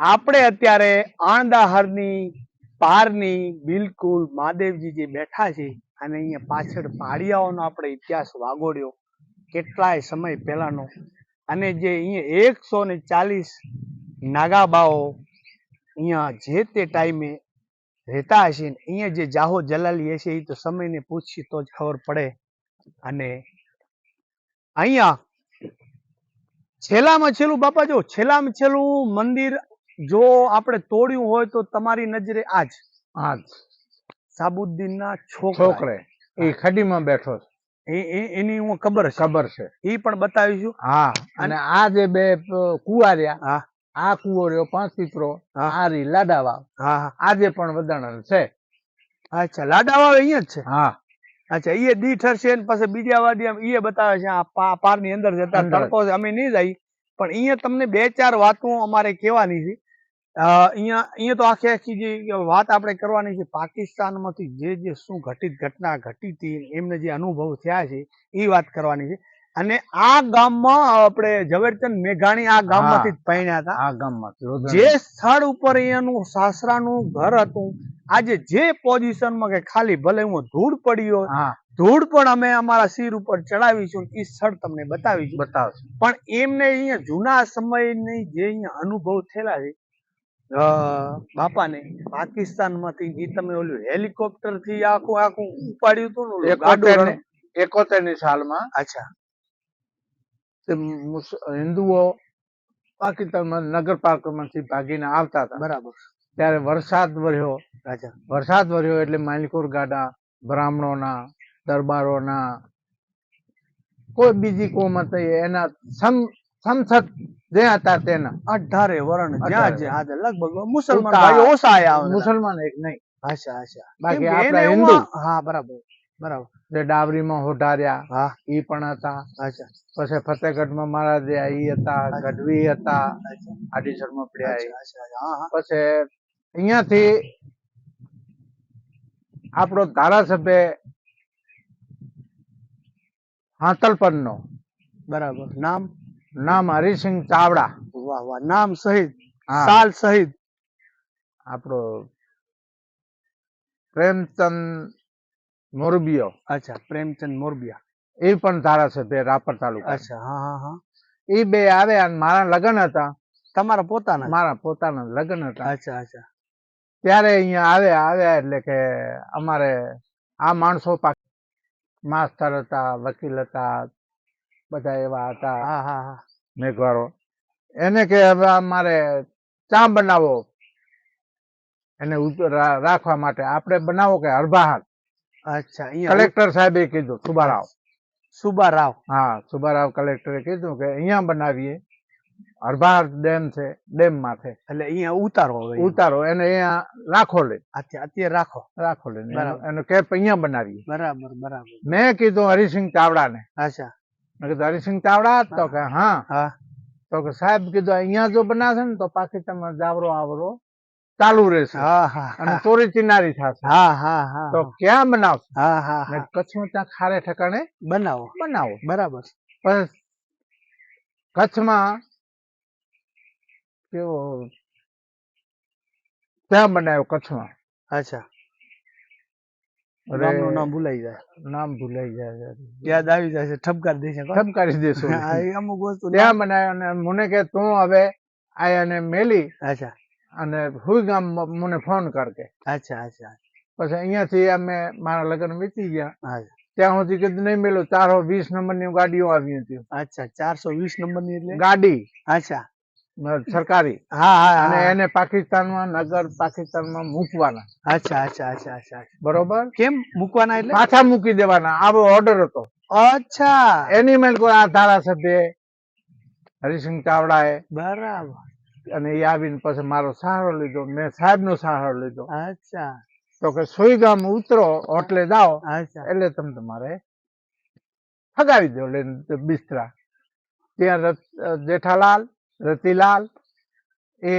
આપણે અત્યારે આણદાહરની પારની બિલકુલ મહાદેવજી જે બેઠા છે અને અહીંયા પાછળ પાળિયાઓનો આપણે ઇતિહાસ વાગોડ્યો કેટલાય સમય પહેલાનો. અને જે અહીંયા એકસો ને ચાલીસ નાગાબાઓ અહીંયા જે તે ટાઈમે રહેતા હશે ને અહીંયા જે જાહો જલાલી હશે એ તો સમયને પૂછી તો જ ખબર પડે. અને અહીંયા છેલ્લામાં છેલ્લું બાપા જો છેલ્લામાં છેલ્લું મંદિર જો આપણે તોડ્યું હોય તો તમારી નજરે આજ. આજ. સાબુદ્દીનના છોકરા. છોકરે. એ ખડીમાં બેઠો છે. એ એની હું ખબર ખબર છે. એ પણ બતાવીશું હા. અને આ જે બે કુવારિયા કુવા રહ્યા હા. આ કુવો રહ્યો પાંચ પીપરો હા. આ રી લાડાવાવ હા હા. આજે પણ વદાણા છે. અચ્છા. લાડાવાવ અહીંયા જ છે? હા. અચ્છા એ દીઠ હશે ને પછી બીજા વાડી એ બતાવે છે આ પા- પારની અંદર જતા. તડકો છે. અમે નહીં જઈ પણ અહીંયા તમને બે ચાર વાતો અમારે કહેવાની છે. અહીંયા અહીંયા તો આખી આખી જે વાત આપણે કરવાની છે પાકિસ્તાનમાંથી જે જે શું ઘટિત ઘટના ઘટી હતી એમને જે અનુભવ થયા છે એ વાત કરવાની છે. અને આ ગામમાં આપણે ઝવેરચંદ મેઘાણી આ ગામમાંથી જ પહેણ્યા હતા. આ ગામમાં જે સ્થળ ઉપર અહીંયાનું સાસરાનું ઘર હતું આજે જે પોઝિશનમાં કે ખાલી ભલે હું ધૂળ પડી હોય ધૂળ પણ અમે અમારા શિર ઉપર ચડાવીશું એ સ્થળ તમને બતાવીશું. બતાવશું. પણ એમને અહીંયા જૂના સમયની જે અહીંયા અનુભવ થયેલા છે બાપાને પાકિસ્તાનમાંથી જે તમે ઓલું હેલિકોપ્ટરથી આખું આખું ઉપાડ્યું હતું ને એકોતેર. એકોતેરની સાલમાં. અચ્છા. હિન્દુઓ પાકિસ્તાનમાં નગરપાલિકામાંથી ભાગીને આવતા હતા. બરાબર. ત્યારે વરસાદ વર્યો રાજા. વરસાદ વર્યો એટલે માલિકોર ગાડા બ્રાહ્મણોના દરબારોના કોઈ બીજી કોમ હતી એના સમ સમસદ જે હતા તેના. અઢારે વર્ણ જ્યાં જે જ્યાં હા, લગભગ મુસલમાન ભાઈઓ ઓછા આવ્યા મુસલમાન એક નહીં. અચ્છા અચ્છા. બાકી આપણા હિન્દુ. હા બરાબર બરાબર. જે ડાબરીમાં હોઢાર્યા હા. ઈ પણ હતા. અચ્છા. પછી ફતેહગઢમાં મહારાજ ઈ હતા ગઢવી હતા. આડીસરમાં પડ્યા પછી અહીંયાથી આપણો ધારાસભ્ય હાતલપન નો બરાબર. નામ? નામ હરિસિંહ ચાવડા. વાહ વાહ. નામ સહિત સાલ સહિત. આપણો પ્રેમચંદ મોરબીયો. અચ્છા પ્રેમચંદ મોરબિયા. એ પણ ધારાસભ્ય રાપર તાલુકા અચ્છા હા હા હા. એ બે આવે અને મારા લગ્ન હતા. તમારા પોતાના મારા પોતાના લગ્ન હતા. અચ્છા અચ્છા. ત્યારે અહીંયા આવ્યા આવ્યા એટલે કે અમારે આ માણસો પાક- માસ્તર હતા વકીલ હતા બધા એવા હતા. હા હા હા. મેઘવારો એને કે હવે અમારે ચા બનાવો. એને રાખવા માટે. આપણે બનાવો કે હરભાહાર? અચ્છા કલેક્ટર સાહેબે કીધું સુબારાવ. સુબારાવ. હા સુબારાવ કલેક્ટરે કીધું કે અહીંયા બનાવીએ. હરભાર ડેમ છે ડેમ માથે એટલે અહીંયા ઉતારો ઉતારો એને અહીંયા રાખો લે. અત્યારે રાખો. રાખો લે બરાબર. એનો કેપ અહીંયા બનાવીએ. બરાબર બરાબર. મેં કીધું હરિસિંહ ચાવડાને. અચ્છા. મેં હરિસિંહ ચાવડા તો કે હા. તો કે સાહેબ કીધું અહીંયા જો બનાવશે ને તો પાકિસ્તાનમાં જાવરો આવરો ચાલુ રહેશે. અને ચોરી ચિનારી થશે. તો ક્યાં બનાવશે? હા હા હા. કચ્છમાં ત્યાં ખારે ઠેકાણે બનાવો. બનાવો. બરાબર. પણ કચ્છમાં કેવો ત્યાં બનાવ્યો કચ્છમાં? અચ્છા. ગામનું નામ ભૂલાઈ જાય. નામ ભૂલાઈ જાય યાદ આવી જાય છે ઠપકાર દેશે ઠપકારી દેશું અમુક વસ્તુ ત્યાં બનાવ્યો અને મને કે તું હવે આયાને મેલી અચ્છા. અને હું ગામ મને ફોન કર કે અચ્છા અચ્છા. પછી અહીંયાથી અમે મારા લગ્ન વીતી ગયા. હા. ત્યાં સુધી કીધું નહીં મેલું ચારસો વીસ નંબરની ગાડીઓ આવી હતી. અચ્છા ચારસો વીસ નંબરની એટલે? ગાડી. અચ્છા. સરકારી. હા હા અને. એને પાકિસ્તાનમાં નગર પાકિસ્તાનમાં મૂકવાના. અચ્છા અચ્છા અચ્છા અચ્છા. બરોબર? કેમ મૂકવાના એટલે? પાછા મૂકી દેવાના. આવો ઓર્ડર હતો. અચ્છા. એની મેલ કોઈ આ ધારાસભ્ય હરિસિંહ ચાવડાએ બરાબર. અને એ આવીને પછી મારો સહારો લીધો. મેં સાહેબ નો સહારો લીધો. અચ્છા. તો કે સોઈગામ ઉતરો હોટલે જાઓ. અચ્છા. એટલે તમે તમારે ફગાવી દો લઈને બિસ્તરા. ત્યાં જેઠાલાલ રતિલાલ એ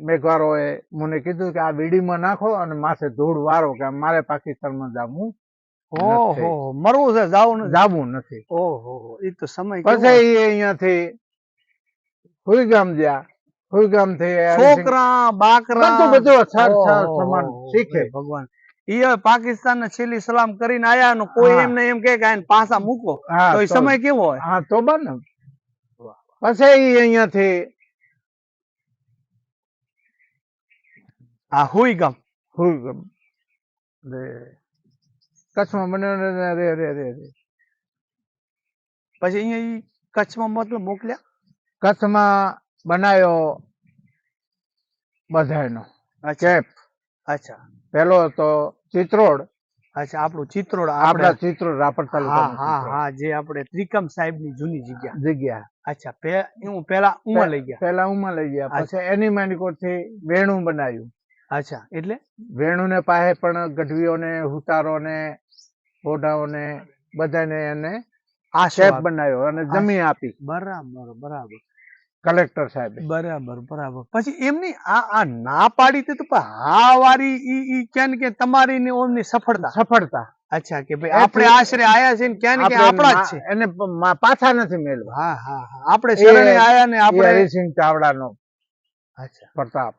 મેઘવારોએ મને કીધું કે આ બીડીમાં નાખો અને માથે ધૂળ વારો કે મારે પાકિસ્તાનમાં જાવું ઓહો મરવું છે જાવું જાવું નથી. ઓહો એ તો સમય પછી એ અહીંયાથી હુઈગામ જ્યાં હુઈગામથી છોકરા બાકરા. બધું બધું સમાન શીખે. ભગવાન. ઈ પાકિસ્તાન ને છેલ્લી સલામ કરીને આયા કોઈ. એમને એમ કે પાછા મૂકો. તો સમય કેવો હોય? હા તો બને. પછી અહીંયાથી. આ હુઈ ગમ હુઈગામ રે. કચ્છમાં બન્યો રે રે રે રે પછી અહીંયા કચ્છમાં મતલબ મોકલ્યા? કચ્છમાં બનાવ્યો બધાયનો. અચ્છા અચ્છા. પેલો હતો ચિત્રોડ. અચ્છા આપણું ચિત્રોડ આપડા ચિત્રોડ રાપર હા હા હા જે આપણે ત્રિકમ સાહેબની જૂની જગ્યા. જગ્યા. અચ્છા પે હું પેલા ઉમા લઈ ગયા? પેલા ઉમા લઈ ગયા પછી એની માનિકોટથી વેણું બનાવ્યું. અચ્છા એટલે? વેણુને પાસે પણ ગઢવીઓને હુતારોને ઓઢાઓને બધાને એને આ શેપ બનાવ્યો અને જમીન આપી. બરાબર બરાબર. કલેક્ટર સાહેબ. બરાબર બરાબર. પછી એમની આ આ ના પાડી તે હા વારી ઈ ઈ કે તમારી ને ઓમની સફળતા. સફળતા. અચ્છા કે ભાઈ આપણે આશરે આયા છે ને ક્યાં ને ક્યાં આપણા જ છે. એને પાછા નથી મેળવા હા હા હા. આપણે શરણે આયા ને આપણે હરિસિંહ ચાવડાનો અચ્છા. પ્રતાપ.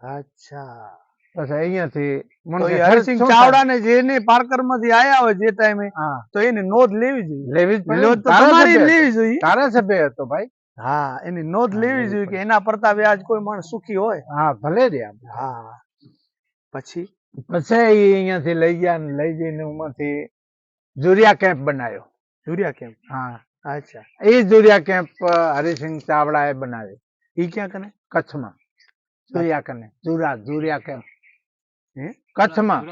અચ્છા. પછી અહીંયાથી મને તો કે એ ખર્ચ હરસિંહ શું ચાવડા ને જેને પારકરમાંથી આયા હોય જે ટાઈમે તો એની નોંધ લેવી જોઈએ. લેવી જ નોંધ તો તમારી લેવી જોઈએ. હતો ભાઈ. હા એની નોંધ લેવી જોઈએ કે એના પ્રતાપે આજ કોઈ માણસ સુખી હોય. હા ભલે રે. હા. પછી? પછી ઈ અહીંયાથી લઈ ગયા લઈ જઈને ઉમાંથી જુરિયા કેમ્પ બનાવ્યો. જુરિયા કેમ્પ? હા. અચ્છા. એ જુરિયા કેમ્પ હરિસિંહ ચાવડાએ બનાવ્યો. એ ક્યાં કને? કચ્છમાં. જુરિયા કને? જુરા જુરિયા કેમ્પ. કચ્છમાં.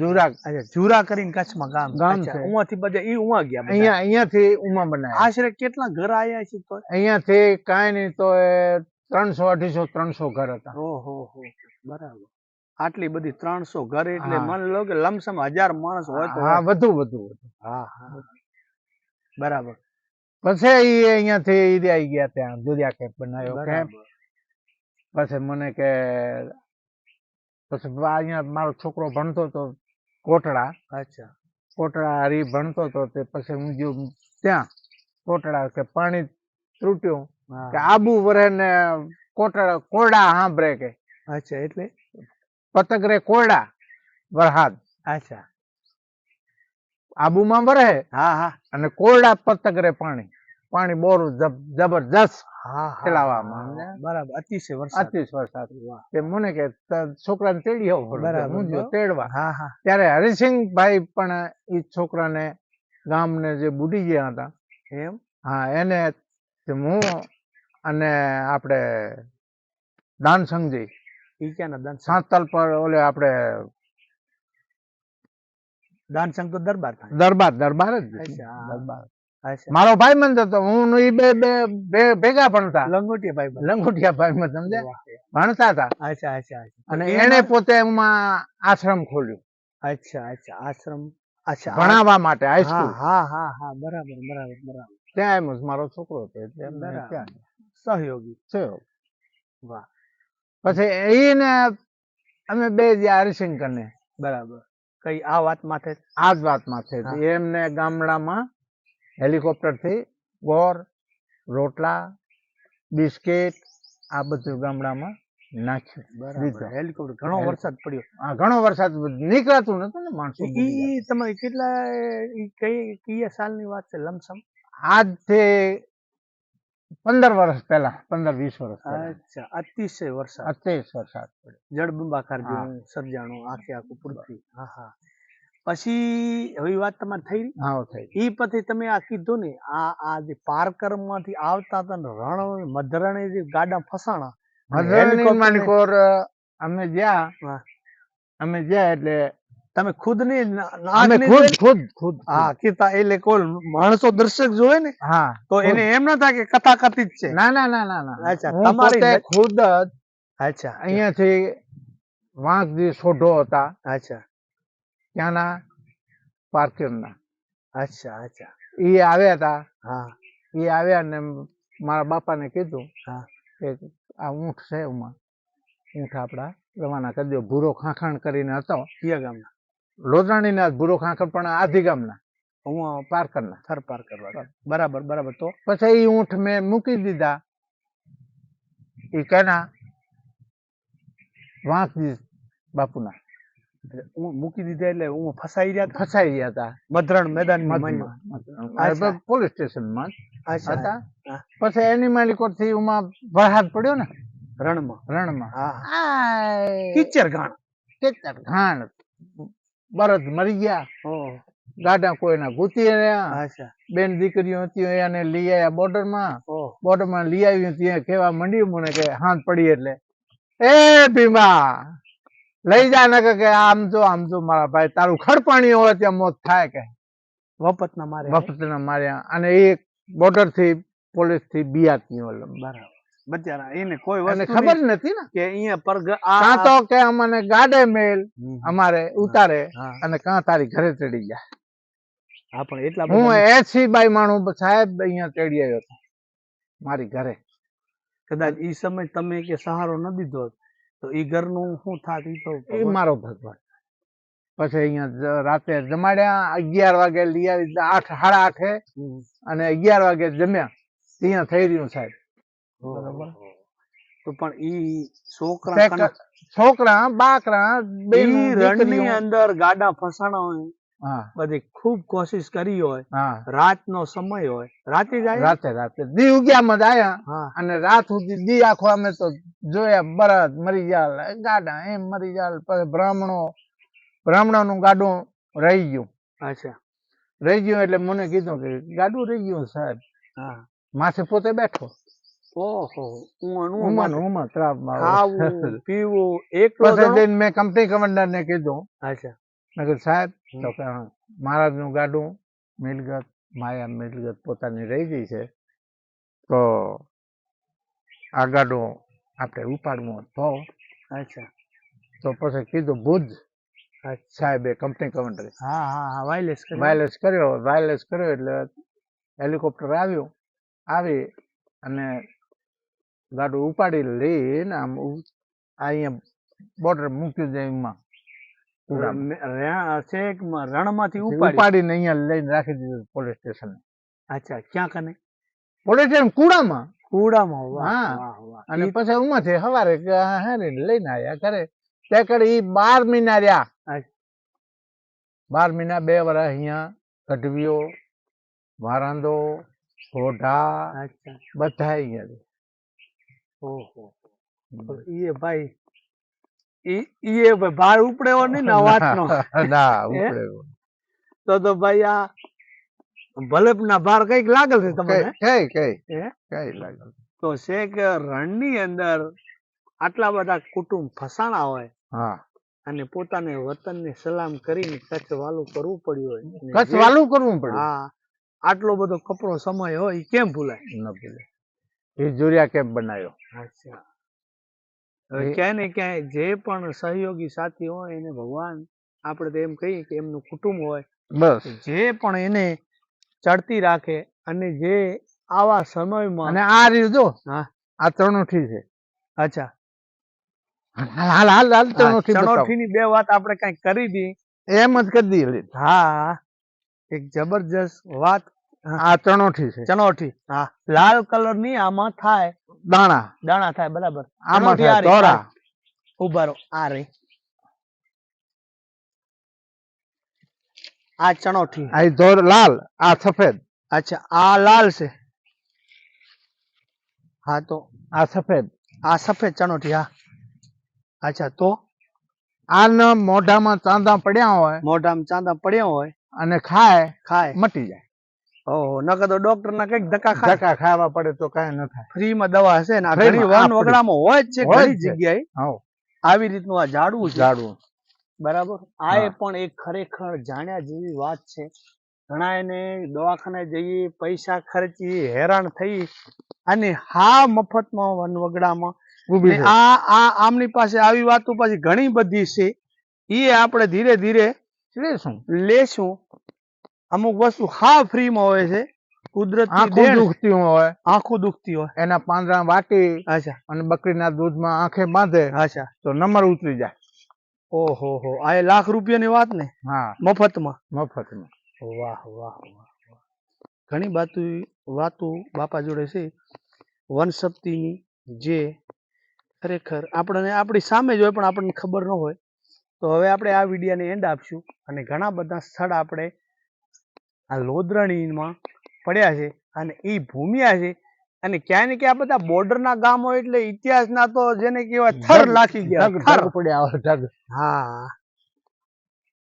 જુરા અચ્છા જુરા કરીને કચ્છમાં ગામ. ગામ છે. ઉમાથી બધા ઈ ઉમા ગયા અહીંયા અહીંયાથી ઉમા બનાવ્યા આશરે કેટલા ઘર આયા છે તો અહીંયાથી કાંઈ નહીં તો ત્રણસો અઢીસો ત્રણસો ઘર હતા. ઓહો હો. બરાબર. આટલી બધી ત્રણસો ઘર એટલે મને લો કે લમસમ હજાર માણસ હોય તો હા વધુ વધુ હા બરાબર. પછી એ અહીંયાથી ઈદે આવી ગયા ત્યાં જુરિયા કેમ્પ બનાવ્યો કેમ્પ પછી મને કે પછી અહીંયા મારો છોકરો ભણતો હતો કોટડા. અચ્છા. કોટડા હરી ભણતો હતો તે પછી હું જો ત્યાં. કોટડા કે પાણી તૂટ્યું કે આબુ વરે ને કોટડા કોરડા હાંભરે કે. અચ્છા એટલે? પતગરે કોરડા વરહાદ. અચ્છા. આબુમાં વરે હા હા. અને કોરડા પતગરે પાણી. પાણી બોરું જબરજસ્ત હા હા, ખેલાવામાં, બરાબર. અતિશય વરસાદ. અતિશ વરસાદ. તે મને કે છોકરાને તેડી આવો બરાબર, હું તેડવા. હા હા. ત્યારે હરિસિંહભાઈ પણ એ છોકરાને ગામને જે બુડી ગયા હતા. એમ? હા એને હું અને આપણે દાનસંગજી ઈ ક્યાં દાન સાંતલ પર ઓલે આપણે દાન સંઘ તો દરબાર થાય દરબાર દરબાર જ દરબાર. મારો ભાઈ મંદ હતો હું ઈ બે બે ભેગા ભણતા લંગોટિયા ભાઈ. લંગોટિયા ભાઈ મંદ સમજે ભણતા હતા. અચ્છા અચ્છા અને એને પોતે એમાં આશ્રમ ખોલ્યું. અચ્છા અચ્છા આશ્રમ. અચ્છા ભણાવવા માટે હા હાઈસ્કૂલ હા હા હા બરાબર બરાબર બરાબર. ત્યાં એમ જ મારો છોકરો હતો એટલે સહયોગી. સહયોગ. વાહ. પછી એને અમે બે જ્યાં હરિસિંહ ને બરાબર. કઈ આ વાત માથે આ જ વાત માથે એમને ગામડામાં હેલિકોપ્ટરથી ગોળ રોટલા બિસ્કિટ આ બધું ગામડામાં નાખ્યું. બરાબર. હેલિકોપ્ટર ઘણો વરસાદ પડ્યો. હા ઘણો વરસાદ નીકળાતું નતું ને માણસો ઈ ઈ કેટલા કઈ કયા સાલની વાત છે? લમસમ? આજથી પંદર વર્ષ પહેલા પંદર વીસ વર્ષ અચ્છા અતિશય વરસાદ. અત્યાવીસ વરસાદ પડ્યો. જળબંબાકાર જેવું સર્જાણું આખે આખું પૃથ્વી. હા હા પછી હવે વાત તમારે થઈ હા થઈ ઈ પછી તમે આ કીધું ને આ આ જે પારકરમાંથી આવતા હતા ને રણ મધરણે જે ગાડા ફસાણા માનકોર અમે જ્યાં અમે જ્યાં એટલે તમે ખુદની ખુદ ખુદ ખુદ. હા કીતા એટલે કોઈ માણસો દર્શક જોવે ને હા. તો એને એમ ના થાય કે કથા કથિત છે. ના ના ના ના ના. અચ્છા, તમારી ખુદ જ અચ્છા અહીંયાથી વાંક જે સોઢો હતા. અચ્છા. ત્યાંના પાર્કિંગના અચ્છા અચ્છા. એ આવ્યા હતા. હા. એ આવ્યા ને મારા બાપાને કીધું હા. કે આ ઊંટ છે એમાં. ઊંટ આપડા રવાના કરી દો ભૂરો ખાખણ કરીને હતો. કિયા ગામના? લોધરાણીના ભૂરો ખાંખર પણ આધી ગામના. હું પાર્કરના. થર પાર કરવા બરાબર બરાબર. તો? પછી એ ઊંટ મેં મૂકી દીધા. એ કેના? વાંકજી બાપુના. મૂકી દીધા એટલે હું ફસાઈ રહ્યા ફસાઈ ગયા હતા. મધરણ મેદાન. પોલીસ સ્ટેશનમાં માં હતા. પછી એની માલિકો થી ઉમાં વરસાદ પડ્યો ને? રણમાં. રણમાં. કિચર ઘાણ. કિચર ઘાણ. બળદ મરી ગયા. ગાડા કોઈના ગુતી રહ્યા. બેન દીકરીઓ હતી એને લઈ આવ્યા બોર્ડરમાં બોર્ડરમાં લઈ આવી ત્યાં કેવા મંડી મને કે હાથ પડી એટલે. એ ભીમા લઈ જા ને કે આમ જો આમ જો મારા ભાઈ તારું ખડપાણી હોય ત્યાં મોત થાય કે. વપત ના? મારે વફતના માર્યા. અને એ બોર્ડરથી પોલીસથી બિયાતી બરાબર. બચારા એને કોઈ વસ્તુ ખબર નથી ને? કે અહીંયા પર કાં તો કે અમને ગાડે મેલ અમારે ઉતારે અને કાં તારી ઘરે ચડી જાય. હા પણ એટલા હું એસી બાઈ માણું સાહેબ અહીંયા ચડી આવ્યો હતો મારી ઘરે. કદાચ ઈ સમય તમે કે સહારો ન દીધો તો ઈ ઘરનું શું થાત ઈ તો એ મારો ભગવાન. પછી અહીંયા રાતે જમાડ્યા અગિયાર વાગે લઈ આવી આઠ સાડા આઠે અને અગિયાર વાગે જમ્યા. ત્યાં થઈ રહ્યું સાહેબ. બરાબર. તો પણ ઈ છોકરા છોકરા બાકરા બે રણની અંદર ગાડા ફસાણા હોય બધી ખૂબ કોશિશ કરી હોય રાતનો સમય હોય. રાતે જ રાતે રાતે. દી ઉગ્યામાં જ આયા અને રાત સુધી દી આખો અમે તો જોયા બળદ મરી જાલ ગાડા એમ મરી જાલ પછી બ્રાહ્મણો બ્રાહ્મણોનું ગાડું રહી ગયું. અચ્છા. રહી ગયું એટલે મને કીધું કે ગાડું રહી ગયું સાહેબ. હા. માથે પોતે બેઠો. ઓહો ઉમન ઉમન ત્રાપમાં ખાવું પીવું એકલો જઈને મેં કંપની કમાન્ડર કીધું. અચ્છા. મેં કીધું સાહેબ તો કે મહારાજનું ગાડું મિલગત માયા મિલગત પોતાની રહી ગઈ છે. તો આ ગાડું આપણે ઉપાડવું તો. અચ્છા. તો પછી કીધું ભુજ. સાહેબ કંપની કમાન્ડર હા હા હા વાયરલેસ કરી વાયરલેસ કર્યો વાયરલેસ કર્યો એટલે હેલિકોપ્ટર આવ્યું. આવી અને ગાડું ઉપાડી લઈને આમ અહીંયા બોર્ડર મૂક્યું છે એમાં. પૂરામાં. મે- રે- છેક મ- રણમાંથી ઉપાડી. ઉપાડીને અહીંયા લઈને રાખી દીધું પોલીસ સ્ટેશન. અચ્છા ક્યાં કને? પોલીસ સ્ટેશન કુડામાં. કુડામાં હા. અને પછી ઉમાંથી સવારે હે ને લઈને આવ્યા ઘરે. ત્યાં કરે એ બાર મહિના રહ્યા. બાર મહિના બે વર્ષ અહીંયા ગઢવીઓ વારાંદો અચ્છા. બધા અહીંયા. ઓહો. તો ઈએ ભાઈ ઈ ઈએ ભાઈ ભાર ઉપડેવો નહીં ને વાતનો. ના હે? તો તો ભાઈ આ ભલે ના ભાર કંઈક લાગેલ છે તમને? કઈ કઈ કઈ લાગે તો છે કે રણની અંદર આટલા બધા કુટુંબ ફસાણા હોય હા. અને પોતાને વતનને સલામ કરીને કચ્છ વાલું કરવું પડ્યું હોય. કચ્છ વાલું કરવું પડે હા. આટલો બધો કપરો સમય હોય કેમ ભૂલાય? ન ભૂલે. એ કેમ્પ બનાવ્યો અચ્છા. હવે ક્યાંય ને ક્યાંય જે પણ સહયોગી સાથી હોય એને ભગવાન આપણે તો એમ કહીએ કે એમનું કુટુંબ હોય બસ. જે પણ એને ચડતી રાખે અને જે આવા સમયમાં અને આ રહ્યું જો હા. આ ત્રણોઠી છે. અચ્છા. હાલ હાલ હાલ ત્રણોઠી ત્રણોઠી ની બે વાત આપણે કઈ કરી દી. એમ જ કરી દીધી. હા એક જબરજસ્ત વાત આ ચણોઠી છે. ચણોઠી. હા. લાલ કલરની આમાં થાય દાણા. દાણા થાય બરાબર. આમાં થાય દોરા ઊભા રહો. આ રહી આ ચણોઠી. આ ધોર લાલ આ સફેદ. અચ્છા આ લાલ છે. હા તો આ સફેદ. આ સફેદ ચણોઠી હા. અચ્છા તો? આના મોઢામાં ચાંદા પડ્યા હોય મોઢામાં ચાંદા પડ્યા હોય અને ખાય ખાય. મટી જાય. ઓહો નકર તો ડોક્ટર ના કંઈક ધક્કા ખાય. ધક્કા ખાવા પડે તો કાંઈ ન થાય. ફ્રી માં દવા હશે ને આ ઘણી વન વગડામાં હોય જ છે ઘણી જગ્યાએ. આવી રીતનું આ ઝાડવું ઝાડવું. બરાબર? આ એ પણ એક ખરેખર જાણ્યા જેવી વાત છે. ઘણા એને દવાખાને જઈએ પૈસા ખર્ચી હેરાન થઈ અને હા મફતમાં વનવગડામાં આ આ આમની પાસે આવી વાતો પાછી ઘણી બધી છે. એ આપણે ધીરે ધીરે લેશું. લેશું. અમુક વસ્તુ હા ફ્રીમાં હોય છે. કુદરતી આંખું દુખતી હોય. આંખું દુખતી હોય. એના પાંદડા વાટી અચ્છા. અને બકરીના દૂધમાં આંખે બાંધે અચ્છા. તો નંબર ઉતરી જાય. ઓહો હો. આ એ લાખ રૂપિયાની વાત ને? હા. મફતમાં. મફતમાં. વાહ વાહ વાહ વાહ. ઘણી બાતુ વાતો બાપા જોડે છે. વનશક્તિની જે ખરેખર આપણને આપણી સામે જ હોય પણ આપણને ખબર ન હોય. તો હવે આપણે આ વિડીયાને એન્ડ આપશું અને ઘણા બધા સ્થળ આપણે આ લોધરણીમાં પડ્યા છે અને એ ભૂમિયા છે. અને ક્યાંય ને ક્યાં બધા બોર્ડરના ગામ હોય એટલે ઇતિહાસના તો જેને કહેવાય થર લાખી ગયા થર. પડ્યા હા.